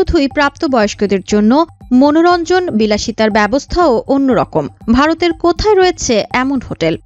শুধুই প্রাপ্তবয়স্কদের জন্য মনোরঞ্জন, বিলাসিতার ব্যবস্থাও অন্যরকম। ভারতের কোথায় রয়েছে এমন হোটেল?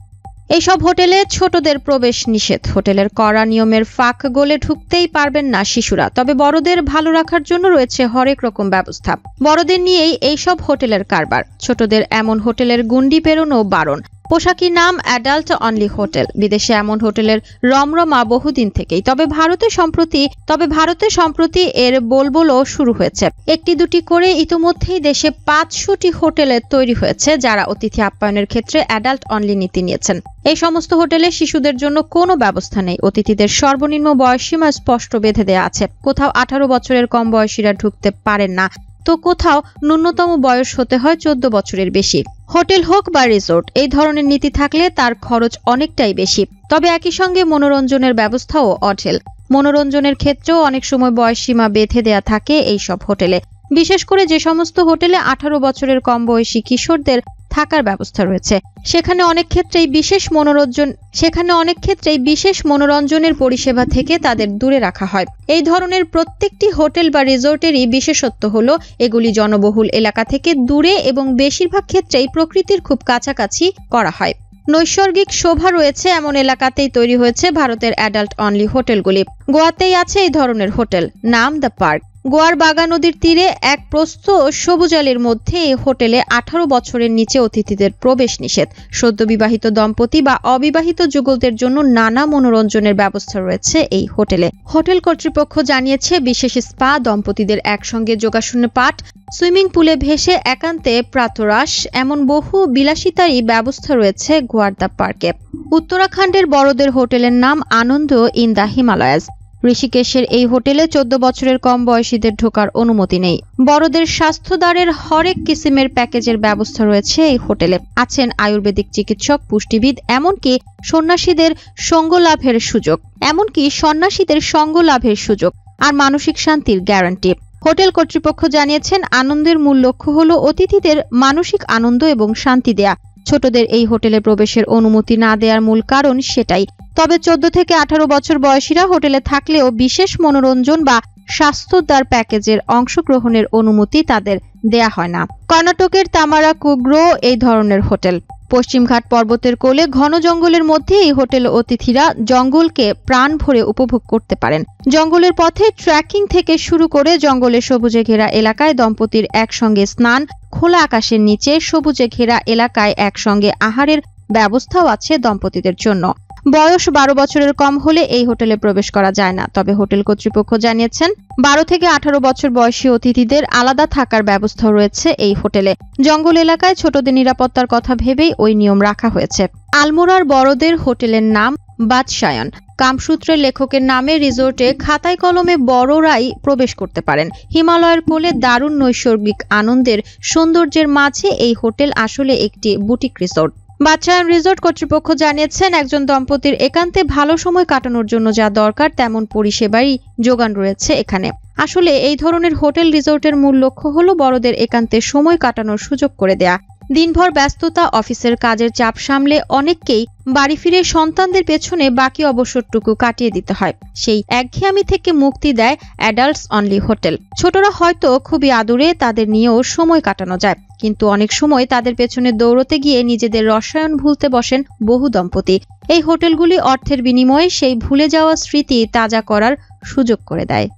এইসব হোটেলে ছোটদের প্রবেশ নিষেধ। হোটেলের কড়া নিয়মের ফাঁক গলে ঢুকতেই পারবেন না শিশুরা। তবে বড়দের ভালো রাখার জন্য রয়েছে হরেক রকম ব্যবস্থা। বড়দের নিয়েই এইসব হোটেলের কারবার। ছোটদের এমন হোটেলের গুন্ডি পেরোনো বারণ। পোশাকি নাম অ্যাডাল্ট অনলি হোটেল। বিদেশে এমন হোটেলের রমরমা বহুদিন থেকেই। তবে ভারতে সম্প্রতি, তবে ভারতে সম্প্রতি এর বলবলও শুরু হয়েছে। একটি দুটি করে ইতোমধ্যেই দেশে পাঁচশোটি হোটেলে তৈরি হয়েছে, যারা অতিথি আপ্যায়নের ক্ষেত্রে অ্যাডাল্ট অনলি নীতি নিয়েছেন। এই সমস্ত হোটেলে শিশুদের জন্য কোনো ব্যবস্থা নেই। অতিথিদের সর্বনিম্ন বয়সীমা স্পষ্ট বেঁধে দেওয়া আছে। কোথাও আঠারো বছরের কম বয়সীরা ঢুকতে পারেন না। তো কোথাও ন্যূনতম বয়স হতে হয় চোদ্দ বছরের বেশি। হোটেল হোক বা রিসোর্ট, এই ধরনের নীতি থাকলে তার খরচ অনেকটাই বেশি। তবে একই সঙ্গে মনোরঞ্জনের ব্যবস্থাও অঢেল। মনোরঞ্জনের ক্ষেত্রেও অনেক সময় বয়সসীমা বেঁধে দেয়া থাকে এই সব হোটেলে। বিশেষ করে যে সমস্ত হোটেলে আঠারো বছরের কম বয়সী কিশোরদের থাকার ব্যবস্থা রয়েছে। সেখানে অনেক ক্ষেত্রেই বিশেষ মনোরঞ্জন, সেখানে অনেক ক্ষেত্রেই বিশেষ মনোরঞ্জনের পরিষেবা থেকে তাদের দূরে রাখা হয়। এই ধরনের প্রত্যেকটি হোটেল বা রিসোর্টেরই বিশেষত্ব হলো, এগুলি জনবহুল এলাকা থেকে দূরে এবং বেশিরভাগ ক্ষেত্রেই প্রকৃতির খুব কাছাকাছি করা হয়। নৈসর্গিক শোভা রয়েছে এমন এলাকাতেই তৈরি হয়েছে ভারতের অ্যাডাল্ট অনলি হোটেলগুলি। গোয়াতেই আছে এই ধরনের হোটেল, নাম দ্য পার্ক। গোয়ার বাগা নদীর তীরে এক প্রস্থ সবুজালের মধ্যে এই হোটেলে আঠারো বছরের নিচে অতিথিদের প্রবেশ নিষেধ। সদ্য বিবাহিত দম্পতি বা অবিবাহিত যুগলদের জন্য নানা মনোরঞ্জনের ব্যবস্থা রয়েছে এই হোটেলে। হোটেল কর্তৃপক্ষ জানিয়েছে, বিশেষ স্পা দম্পতিদের একসঙ্গে যোগাসনের পাঠ, সুইমিং পুলে ভেসে একান্তে প্রাতরাস এমন বহু বিলাসিতারই ব্যবস্থা রয়েছে গোয়ার দ্য পার্কে। উত্তরাখণ্ডের বড়দের হোটেলের নাম আনন্দ ইন দ্য হিমালয়াস। ঋষিকেশের এই হোটেলে চোদ্দ বছরের কম বয়সীদের ঢোকার অনুমতি নেই। বড়দের স্বাস্থ্যদারের হরেক কিসিমের প্যাকেজের ব্যবস্থা রয়েছে এই হোটেলে। আছেন আয়ুর্বেদিক চিকিৎসক, পুষ্টিবিদ, এমনকি সন্ন্যাসীদের সঙ্গ লাভের সুযোগ। এমনকি সন্ন্যাসীদের সঙ্গ লাভের সুযোগ আর মানসিক শান্তির গ্যারান্টি। হোটেল কর্তৃপক্ষ জানিয়েছেন, আনন্দের মূল লক্ষ্য হল অতিথিদের মানসিক আনন্দ এবং শান্তি দেয়া। ছোটদের এই হোটেলে প্রবেশের অনুমতি না দেওয়ার মূল কারণ সেটাই। তবে চোদ্দ থেকে আঠারো বছর বয়সীরা হোটেলে থাকলেও বিশেষ মনোরঞ্জন বা স্বাস্থ্যদার প্যাকেজের অংশগ্রহণের অনুমতি তাদের দেয়া হয় না। কর্ণাটকের তামারা কুগ্রো এই ধরনের হোটেল। পশ্চিমঘাট পর্বতের কোলে ঘন জঙ্গলের মধ্যে এই হোটেল অতিথিরা জঙ্গলকে প্রাণ ভরে উপভোগ করতে পারেন। জঙ্গলের পথে ট্রেকিং থেকে শুরু করে জঙ্গলের সবুজে ঘেরা এলাকায় দম্পতির একসঙ্গে স্নান, খোলা আকাশের নিচে সবুজে ঘেরা এলাকায় একসঙ্গে আহারের ব্যবস্থাও আছে দম্পতিদের জন্য। বয়স বারো বছরের কম হলে এই হোটেলে প্রবেশ করা যায় না। তবে হোটেল কর্তৃপক্ষ জানিয়েছেন, বারো থেকে আঠারো বছর বয়সী অতিথিদের আলাদা থাকার ব্যবস্থা রয়েছে এই হোটেলে। জঙ্গল এলাকায় ছোটদের নিরাপত্তার কথা ভেবেই ওই নিয়ম রাখা হয়েছে। আলমোড়ার বড়দের হোটেলের নাম বাদশায়ন। কামসূত্রের লেখকের নামে রিসোর্টে খাতায় কলমে বড়রাই প্রবেশ করতে পারেন। হিমালয়ের কোলে দারুণ নৈসর্গিক আনন্দের সৌন্দর্যের মাঝে এই হোটেল আসলে একটি বুটিক রিসোর্ট। বাচ্চায়ন রিসোর্ট কর্তৃপক্ষ জানিয়েছেন, একজন দম্পতির একান্তে ভালো সময় কাটানোর জন্য যা দরকার তেমন পরিষেবারই যোগান রয়েছে এখানে। আসলে এই ধরনের হোটেল রিসোর্টের মূল লক্ষ্য হলো বড়দের একান্তে সময় কাটানোর সুযোগ করে দেয়া। দিনভর ব্যস্ততা, অফিসের কাজের চাপ সামলে অনেককেই বাড়ি ফিরে সন্তানদের পেছনে বাকি অবসরটুকু কাটিয়ে দিতে হয়। সেই একঘেয়ামি থেকে মুক্তি দেয় অ্যাডাল্টস অনলি হোটেল। ছোটরা হয়তো খুবই আদুরে, তাদের নিয়েও সময় কাটানো যায়। কিন্তু অনেক সময় তাদের পেছনে দৌড়তে গিয়ে নিজেদের রসায়ন ভুলতে বসেন বহু দম্পতি। এই হোটেলগুলি অর্থের বিনিময়ে সেই ভুলে যাওয়া স্মৃতি তাজা করার সুযোগ করে দেয়।